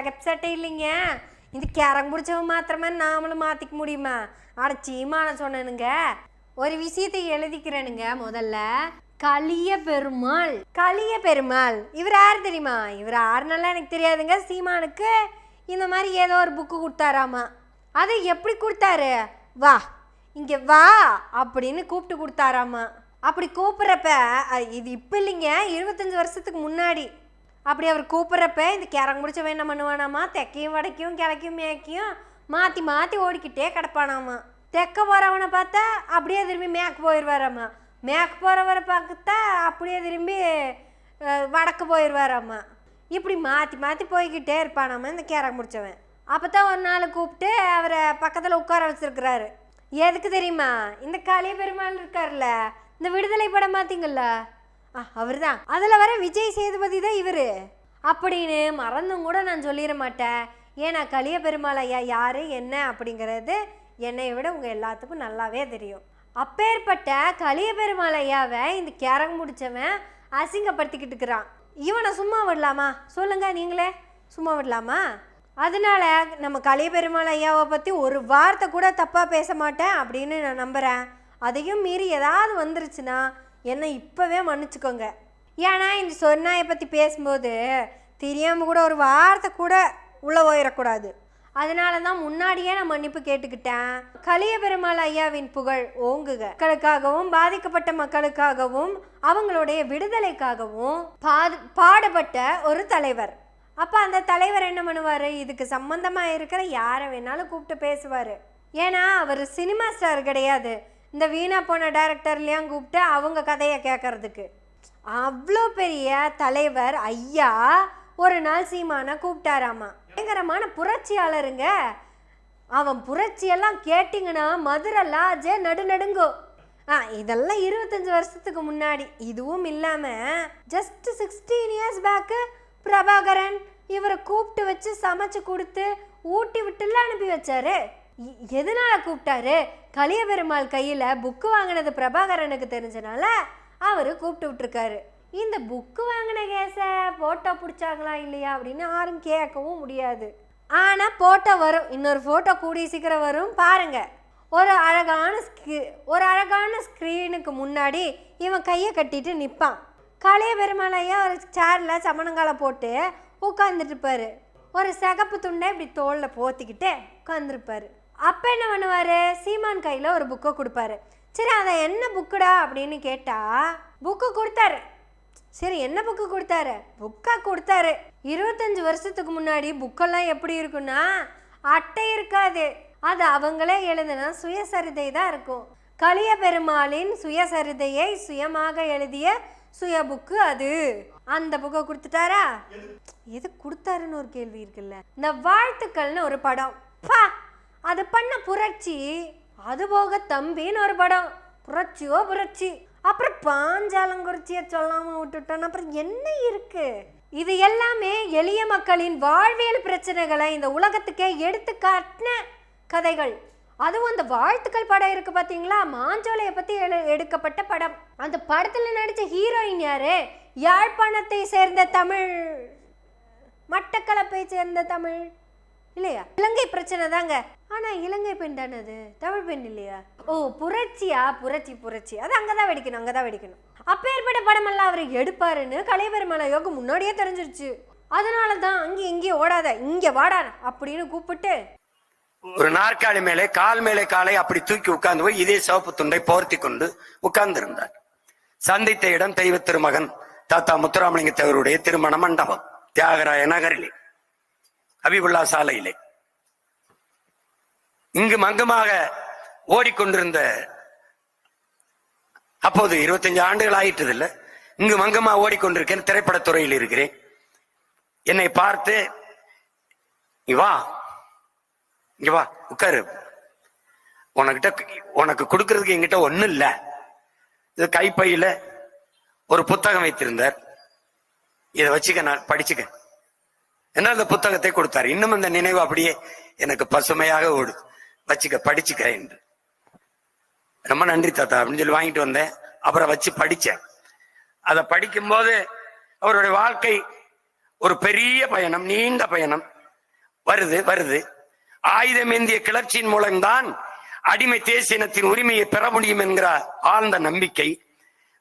சேகப் இல்லைங்க. இது கிறங்க பிடிச்சவன் மாத்திரமே நாமளும் மாற்றிக்க முடியுமா? அட சீமான சொன்னனுங்க. ஒரு விஷயத்தை எழுதிக்கிறேனுங்க முதல்ல. கலிய பெருமாள். கலிய பெருமாள். இவர் யார் தெரியுமா? இவர் யாருனாலாம் எனக்கு தெரியாதுங்க சீமானுக்கு. இந்த மாதிரி ஏதோ ஒரு புக்கு கொடுத்தாராமா. அது எப்படி கொடுத்தாரு? வா இங்கே வா அப்படின்னு கூப்பிட்டு கொடுத்தாராமா. அப்படி கூப்பிட்றப்ப இது இப்போ இல்லைங்க இருபத்தஞ்சி வருஷத்துக்கு முன்னாடி. அப்படி அவர் கூப்பிட்றப்ப இந்த கிறங்க முடிச்சவன் என்ன பண்ணுவானாமா தெக்கையும் வடக்கையும் கிழக்கையும் மேக்கையும் மாற்றி மாற்றி ஓடிக்கிட்டே கிடப்பானாமா. தெக்க போகிறவனை பார்த்தா அப்படியே திரும்பி மேற்கு போயிடுவாராம்மா மேற்கு போகிறவரை பார்த்தா அப்படியே திரும்பி வடக்கு போயிடுவாராம்மா இப்படி மாற்றி மாற்றி போய்கிட்டே இருப்பானாமா இந்த கிறங்க முடிச்சவன் அப்போ தான் ஒரு நாள் கூப்பிட்டு அவரை பக்கத்தில் உட்கார வச்சுருக்கிறாரு. எதுக்கு தெரியுமா? இந்த காளிய பெருமாள் இருக்கார்ல இந்த விடுதலை படம் பார்த்தீங்களா அவர் தான் அதில் வர விஜய் சேதுபதி தான் இவர். அப்படின்னு மறந்தும் கூட நான் சொல்லிட மாட்டேன். ஏன்னா கலிய பெருமாள் ஐயா யார் என்ன அப்படிங்கிறது என்னை விட உங்கள் எல்லாத்துக்கும் நல்லாவே தெரியும். அப்பேற்பட்ட கலிய பெருமாள் ஐயாவை இந்த கிறங்க முடிச்சவன் அசிங்கப்படுத்திக்கிட்டு இருக்கிறான். இவனை சும்மா விடலாமா? சொல்லுங்கள் நீங்களே. சும்மா விடலாமா? அதனால நம்ம கலிய பெருமாள் ஐயாவை பற்றி ஒரு வார்த்தை கூட தப்பாக பேச மாட்டேன் அப்படின்னு நான் நம்புகிறேன் அதையும் மீறி ஏதாவது வந்துருச்சுன்னா என்னை இப்போவே மன்னிச்சுக்கோங்க. ஏன்னா இந்த சொன்னாயை பற்றி பேசும்போது தெரியாமல் கூட ஒரு வார்த்தை கூட உள்ளே போயிடக்கூடாது. அதனால தான் முன்னாடியே நான் மன்னிப்பு கேட்டுக்கிட்டேன். கலிய பெருமாள் ஐயாவின் புகழ் ஓங்குக. மக்களுக்காகவும் பாதிக்கப்பட்ட மக்களுக்காகவும் அவங்களுடைய விடுதலைக்காகவும் பாது பாடுபட்ட ஒரு தலைவர். அப்போ அந்த தலைவர் என்ன பண்ணுவார்? இதுக்கு சம்மந்தமாக இருக்கிற யாரை வேணாலும் கூப்பிட்டு பேசுவார். ஏன்னா அவர் சினிமா ஸ்டார் கிடையாது. இந்த வீணா போன டைரக்டர்லையும் கூப்பிட்டு அவங்க கதையை கேட்கறதுக்கு அவ்வளோ பெரிய தலைவர் ஐயா ஒரு நாள் சீமான கூப்பிட்டாராமா. பயங்கரமான புரட்சியாளருங்க. அவன் புரட்சியெல்லாம் கேட்டிங்கன்னா மதுரை லாஜே நடுநடுங்கும் ஆ இதெல்லாம் இருபத்தஞ்சு வருஷத்துக்கு முன்னாடி. இதுவும் இல்லாமல் just sixteen years back Prabhakaran இவரை கூப்பிட்டு வச்சு சமைச்சு கொடுத்து ஊட்டி விட்டுலாம் அனுப்பி வச்சாரு. எதனால் கூப்பிட்டாரு? கலிய பெருமாள் கையில் புக்கு வாங்கினது பிரபாகரனுக்கு தெரிஞ்சனால அவர் கூப்பிட்டு விட்டுருக்காரு. இந்த புக்கு வாங்கின கேஸை ஃபோட்டோ பிடிச்சாங்களா இல்லையா அப்படின்னு யாரும் கேட்கவும் முடியாது. ஆனால் ஃபோட்டோ வரும். இன்னொரு ஃபோட்டோ கூடிய சீக்கிரம் வரும். பாருங்கள் ஒரு அழகான ஸ்க்ரீ ஒரு அழகான ஸ்க்ரீனுக்கு முன்னாடி இவன் கையை கட்டிட்டு நிற்பான் கலைய பெருமாளையா ஒரு சேரில் சமணங்காலை போட்டு உட்காந்துட்டு இருப்பாரு. ஒரு சிகப்பு துண்டை இப்படி தோளில் போத்திக்கிட்டு உட்காந்துருப்பாரு அப்போ என்ன பண்ணுவார்? சீமான் கையில் ஒரு புக்கை கொடுப்பாரு. சரி அதை என்ன புக்குடா அப்படின்னு கேட்டால் புக்கு கொடுத்தாரு. சரி என்ன புக்கு கொடுத்தாரு? புக்கை கொடுத்தாரு. இருபத்தஞ்சு வருஷத்துக்கு முன்னாடி புக்கெல்லாம் எப்படி இருக்குன்னா அட்டை இருக்காது. அது அவங்களே எழுதுனா சுயசரிதை தான் இருக்கும். கலிய பெருமாளின் சுயசரிதையை சுயமாக எழுதிய சுய புக்கு அது. அந்த புக்கை கொடுத்துட்டாரா? எது கொடுத்தாருன்னு ஒரு கேள்வி இருக்குல்ல. இந்த வாழ்த்துக்கள்னு ஒரு படம். பா! அது பண்ண புரட்சி அது போக தம்பின்னு ஒரு படம். புரட்சியோ புரட்சி. அப்புறம் பாஞ்சாலங்குறிச்சியை சொல்லாம விட்டுட்டோம் அப்புறம் என்ன இருக்கு? இது எல்லாமே எளிய மக்களின் வாழ்வியல் பிரச்சனைகளை இந்த உலகத்துக்கே எடுத்து காட்டின கதைகள். அதுவும் அந்த வாழ்த்துக்கள் படம் இருக்கு பாத்தீங்களா? மாஞ்சோலையை பத்தி எடுக்கப்பட்ட படம். அந்த படத்துல நடிச்ச ஹீரோயின் யாரு? யாழ்ப்பாணத்தை சேர்ந்த தமிழ் மட்டக்களப்பை சேர்ந்த தமிழ். இல்லையா? இலங்கை பிரச்சனை தாங்க. ஆனா இலங்கை பெண் தானே அது? தமிழ் பெண் இல்லையா? ஓ புரட்சியா? புரட்சி புரட்சி. அது அங்கதான் வெடிக்கணும் அங்கதான் வெடிக்கணும். அப்பேற்பட்ட படமெல்லாம் அவர் எடுப்பாருன்னு கலைபெருமலை யோகம் முன்னாடியே தெரிஞ்சிருச்சு. அதனால தான் அங்கே இங்கேயும் ஓடாத இங்க வாடா அப்படின்னு கூப்பிட்டு ஒரு நாற்காலி மேலே கால் மேலே காலை அப்படி தூக்கி உட்கார்ந்து போய் இதே சிவப்பு துண்டை போர்த்தி கொண்டு உட்கார்ந்திருந்தார். சந்தித்த இடம் தெய்வ திருமகன் தாத்தா முத்துராமலிங்க தேவருடைய திருமண மண்டபம் தியாகராய நகரிலே அபிபுல்லா சாலையிலே. இங்கு மங்கமாக ஓடிக்கொண்டிருந்த அப்போது இருபத்தஞ்சு ஆண்டுகள் ஆயிட்டது இல்லை இங்கு மங்கமா ஓடிக்கொண்டிருக்கேன் திரைப்படத்துறையில் இருக்கிறேன். என்னை பார்த்து வா இங்க வா உட்காரு. உனக்கிட்ட உனக்கு கொடுக்கறதுக்கு என்கிட்ட ஒண்ணும் இல்லை. இது கைப்பையில ஒரு புத்தகம் வைத்திருந்தார். இதை வச்சுக்க நான் படிச்சுக்க. என்ன அந்த புத்தகத்தை கொடுத்தார். இன்னும் அந்த நினைவு அப்படியே எனக்கு பசுமையாக ஓடுது. வச்சுக்க படிச்சுக்க என்று. ரொம்ப நன்றி தாத்தா அப்படின்னு சொல்லி வாங்கிட்டு வந்தேன். அப்புறம் வச்சு படித்தேன். அதை படிக்கும்போது அவருடைய வாழ்க்கை ஒரு பெரிய பயணம் நீண்ட பயணம். வருது வருது. ஆயுதம் ஏந்திய கிளர்ச்சியின் மூலம்தான் அடிமை தேசியனத்தின் உரிமையை பெற முடியும் என்கிற ஆழ்ந்த நம்பிக்கை.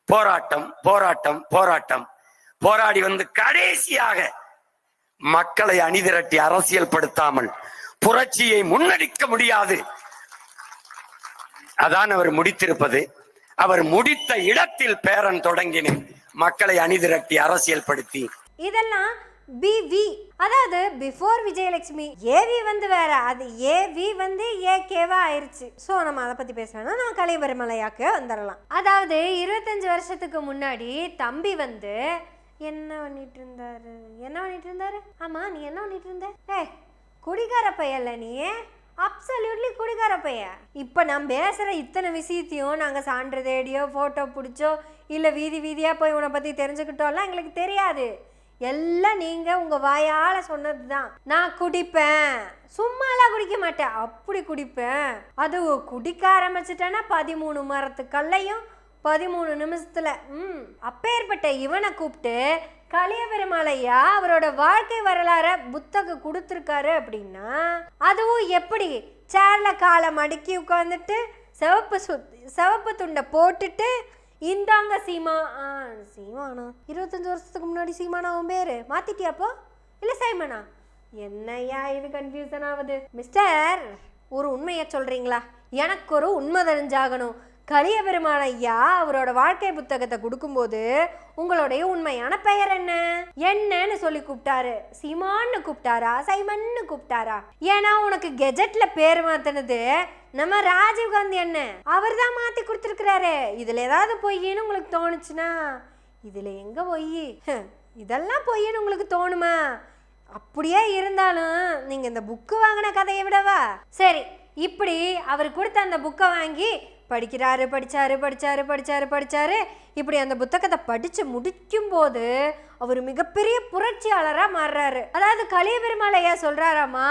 போராட்டம் போராட்டம் போராட்டம். போராடி வந்து கடைசியாக மக்களை அணிதிரட்டி அரசியல் படுத்தாமல் புரட்சியை முன்னெடுக்க முடியாது. அதான் அவர் முடித்திருப்பது. அவர் முடித்த இடத்தில் பேரன் தொடங்கினேன். மக்களை அணிதிரட்டி அரசியல் படுத்தி. இதெல்லாம் பிவி அதாவது பிஃபோர் விஜயலட்சுமி ஏவி வந்து வேற. அது ஏவி வந்து ஏகேவா ஆயிருச்சு. ஸோ நம்ம அதை பத்தி பேசணும்னா நம்ம கலைபெருமலையாக்கு வந்துடலாம் அதாவது இருபத்தஞ்சு வருஷத்துக்கு முன்னாடி தம்பி வந்து என்ன பண்ணிட்டு இருந்தாரு? என்ன பண்ணிட்டு இருந்தாரு? ஆமா நீ என்ன பண்ணிட்டு இருந்த? ஏ குடிகார பையல்ல நீ? அப்சல்யூட்லி குடிகார பையன். இப்போ நான் பேசுகிற இத்தனை விஷயத்தையும் நாங்கள் சான்று தேடியோ ஃபோட்டோ பிடிச்சோ இல்லை வீதி வீதியாக போய் உன்னை பற்றி தெரிஞ்சுக்கிட்டோம்லாம் எங்களுக்கு தெரியாது. எல்லாம் நீங்கள் உங்கள் வாயால் சொன்னது தான் நான் குடிப்பேன். சும்மாலாம் குடிக்க மாட்டேன். அப்படி குடிப்பேன். அது குடிக்க ஆரம்பிச்சிட்டேன்னா பதிமூணு மரத்து கல்லையும் பதிமூணு நிமிஷத்தில் ம் அப்பேற்பட்ட இவனை கூப்பிட்டு கலியபெருமாளையா அவரோட வாழ்க்கை வரலாற புத்தகம் கொடுத்துருக்காரு அப்படின்னா அதுவும் எப்படி? சேர்ல காலை மடக்கி உட்காந்துட்டு சிவப்பு சு சிவப்பு துண்டை போட்டுட்டு இந்தாங்க சீமா ஆ சீமானா? இருபத்தஞ்சி வருஷத்துக்கு முன்னாடி சீமானா அவன் பேரு? மாத்திட்டியாப்போ இல்ல சைமனா? என்னய்யா இது கன்ஃபியூசன் ஆகுது? மிஸ்டர் ஒரு உண்மையை சொல்றீங்களா? எனக்கு ஒரு உண்மை தெரிஞ்சாகணும். கலிய பெருமாள் ஐயா அவரோட வாழ்க்கை புத்தகத்தை கொடுக்கும்போது உங்களுடைய உண்மையான பெயர் என்ன? என்னன்னு சொல்லி கூப்பிட்டாரு. சீமான்னு கூப்பிட்டாரா? சைமன்னு கூப்பிட்டாரா? ஏன்னா உனக்கு கெஜெட்ல பேர் மாத்தினது நம்ம ராஜீவ் காந்தி அவர் தான் மாத்தி கொடுத்துருக்கிறாரு. இதுல ஏதாவது பொய்யின்னு உங்களுக்கு தோணுச்சுன்னா இதுல எங்க பொய்? இதெல்லாம் பொய்ன்னு உங்களுக்கு தோணுமா? அப்படியே இருந்தாலும் நீங்க இந்த புக்கு வாங்கின கதையை விடவா? சரி இப்படி அவர் கொடுத்த அந்த புக்கை வாங்கி படிக்கிறாரு படித்தாரு படிச்சாரு படிச்சாரு படித்தாரு இப்படி அந்த புத்தகத்தை படித்து முடிக்கும் போது அவர் மிகப்பெரிய புரட்சியாளராக மாறுறாரு. அதாவது கலிய பெருமாளையா சொல்கிறாராமா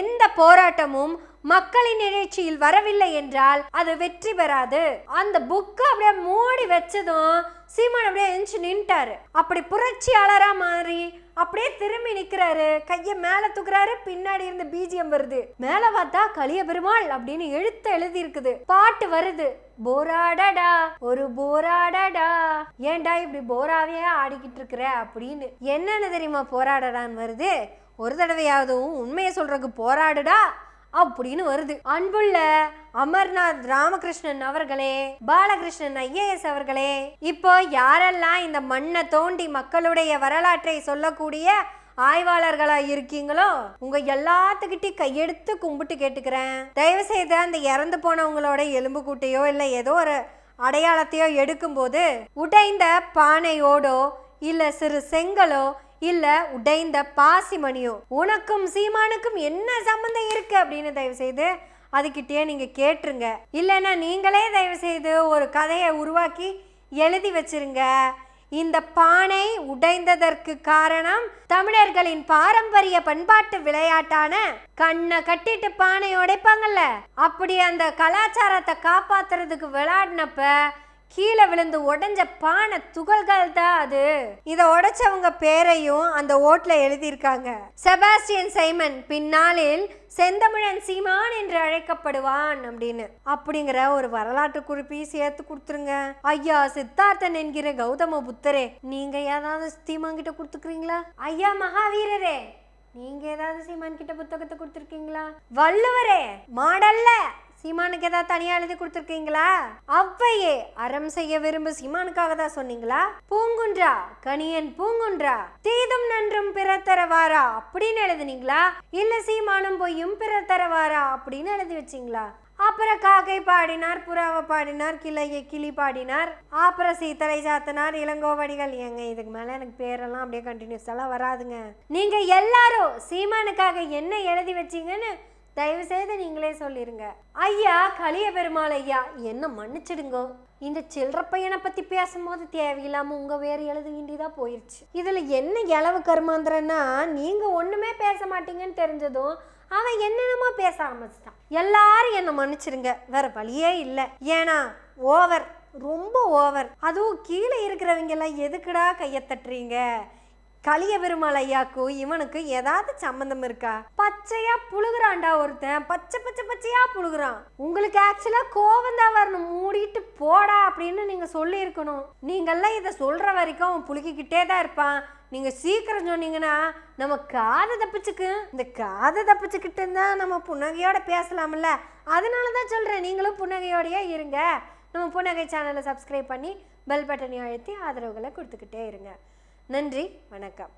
எந்த போராட்டமும் மக்களின் நிகழ்ச்சியில் வரவில்லை என்றால் அது வெற்றி பெறாது. அந்த புக்கு அப்படியே மூடி வச்சதும் சீமான் அப்படியே எஞ்சி நின்ட்டாரு. அப்படி புரட்சியாளராக மாறி அப்படியே திரும்பி நிக்கிறாரு. கைய மேல தூக்குறாரு. பின்னாடி இருந்து பிஜிஎம் வருது. மேல பார்த்தா கலிய பெருமாள் அப்படின்னு எழுத்து எழுதி இருக்குது பாட்டு வருது. போராடடா. ஒரு போராடடா. ஏன்டா இப்படி போராவே ஆடிக்கிட்டு இருக்கிற அப்படின்னு என்னென்ன தெரியுமா போராடடான்னு வருது. ஒரு தடவையாவதும் உண்மையை சொல்றதுக்கு போராடுடா. அப்படின்னு வருது. அன்புள்ள அமர்நாத் ராமகிருஷ்ணன் அவர்களே பாலகிருஷ்ணன் ஐஏஎஸ் அவர்களே இப்போ யாரெல்லாம் இந்த மண்ணை தோண்டி மக்களுடைய வரலாற்றை சொல்லக்கூடிய ஆய்வாளர்களா இருக்கீங்களோ உங்க எல்லாத்துக்கிட்டையும் கையெடுத்து கும்பிட்டு கேட்டுக்கிறேன். தயவு செய்து அந்த இறந்து போனவங்களோட எலும்பு கூட்டையோ இல்லை ஏதோ ஒரு அடையாளத்தையோ எடுக்கும்போது உடைந்த பானையோடோ இல்லை சிறு செங்கலோ இல்ல உடைந்த பாசிமணியோ? உனக்கும் சீமானுக்கும் என்ன சம்பந்தம் இருக்கு அப்படின்னு தயவு செய்து அதுக்கிட்டே நீங்க கேட்டுருங்க. இல்லைன்னா நீங்களே தயவு செய்து ஒரு கதையை உருவாக்கி எழுதி வச்சிருங்க. இந்த பானை உடைந்ததற்கு காரணம் தமிழர்களின் பாரம்பரிய பண்பாட்டு விளையாட்டான கண்ணை கட்டிட்டு பானை உடைப்பாங்கல்ல? அப்படி அந்த கலாச்சாரத்தை காப்பாத்துறதுக்கு விளையாடினப்ப கீழே விழுந்து உடஞ்ச பானை துகள்கள் தான் அது. இதை உடைச்சவங்க பேரையும் அந்த ஓட்ல எழுதியிருக்காங்க. செபாஸ்டியன் சைமன் பின்னாளில் செந்தமிழன் சீமான் என்று அழைக்கப்படுவான் அப்படின்னு. அப்படிங்கிற ஒரு வரலாற்று குறிப்பையும் சேர்த்து கொடுத்துருங்க. ஐயா சித்தார்த்தன் என்கிற கௌதம புத்தரே நீங்க ஏதாவது சீமான் கிட்ட கொடுத்துக்கிறீங்களா ஐயா மகாவீரரே நீங்க ஏதாவது சீமான் கிட்ட புத்தகத்தை கொடுத்துருக்கீங்களா? வள்ளுவரே மாடல்ல. சீமானுக்கு ஏதாவது தனியா எழுதி கொடுத்துருக்கீங்களா? அவ்வையே அறம் செய்ய விரும்பு சீமானுக்காக தான் சொன்னீங்களா? பூங்குன்றா கணியன் பூங்குன்றா தீதும் நன்றும் பிறத்தரவாரா அப்படின்னு எழுதுனீங்களா? இல்ல சீமானும் பொய்யும் பிறத்தரவாரா அப்படின்னு எழுதி வச்சீங்களா? அப்புறம் காக்கை பாடினார் புறாவை பாடினார் கிளையை கிளி பாடினார் அப்புறம் சீத்தலை சாத்தனார் இளங்கோவடிகள். ஏங்க இதுக்கு மேல எனக்கு பேரெல்லாம் அப்படியே கண்டினியூஸ் எல்லாம் வராதுங்க. நீங்க எல்லாரும் சீமானுக்காக என்ன எழுதி வச்சீங்கன்னு தயவு செய்து நீங்களே சொல்லிருங்க. ஐயா கலிய பெருமாள் ஐயா என்ன மன்னிச்சிடுங்கோ. இந்த சில்லற பையனை பத்தி பேசும்போது தேவையில்லாம உங்க வேறு எழுத வேண்டியதா போயிருச்சு. இதுல என்ன இளவு கருமாந்திரன்னா நீங்க ஒண்ணுமே பேச மாட்டீங்கன்னு தெரிஞ்சதும் அவன் என்னென்னமோ பேச ஆரம்பிச்சிட்டான். எல்லாரும் என்ன மன்னிச்சிடுங்க. வேற வழியே இல்லை. ஏன்னா ஓவர் ரொம்ப ஓவர். அதுவும் கீழே இருக்கிறவங்க எல்லாம் எதுக்குடா கையை தட்டுறீங்க? கலிய பெருமாள் ஐயாக்கும் இவனுக்கு ஏதாவது சம்மந்தம் இருக்கா? பச்சையா புழுகுறான்டா ஒருத்தன். பச்சை பச்சை பச்சையா புழுகுறான். உங்களுக்கு ஆக்சுவலா கோவம் தான் வரணும். மூடிட்டு போடா அப்படின்னு நீங்க சொல்லியிருக்கணும். நீங்கள்லாம் இதை சொல்ற வரைக்கும் அவன் புழுகிக்கிட்டே தான் இருப்பான். நீங்க சீக்கிரம் சொன்னீங்கன்னா நம்ம காதை தப்பிச்சுக்கு. இந்த காதை தப்பிச்சுக்கிட்டு இருந்தா நம்ம புன்னகையோட பேசலாம்ல. அதனால தான் சொல்றேன். நீங்களும் புன்னகையோடயே இருங்க. நம்ம புன்னகை சேனலை சப்ஸ்கிரைப் பண்ணி பெல் பட்டனை அழுத்தி ஆதரவுகளை கொடுத்துக்கிட்டே இருங்க. நன்றி வணக்கம்.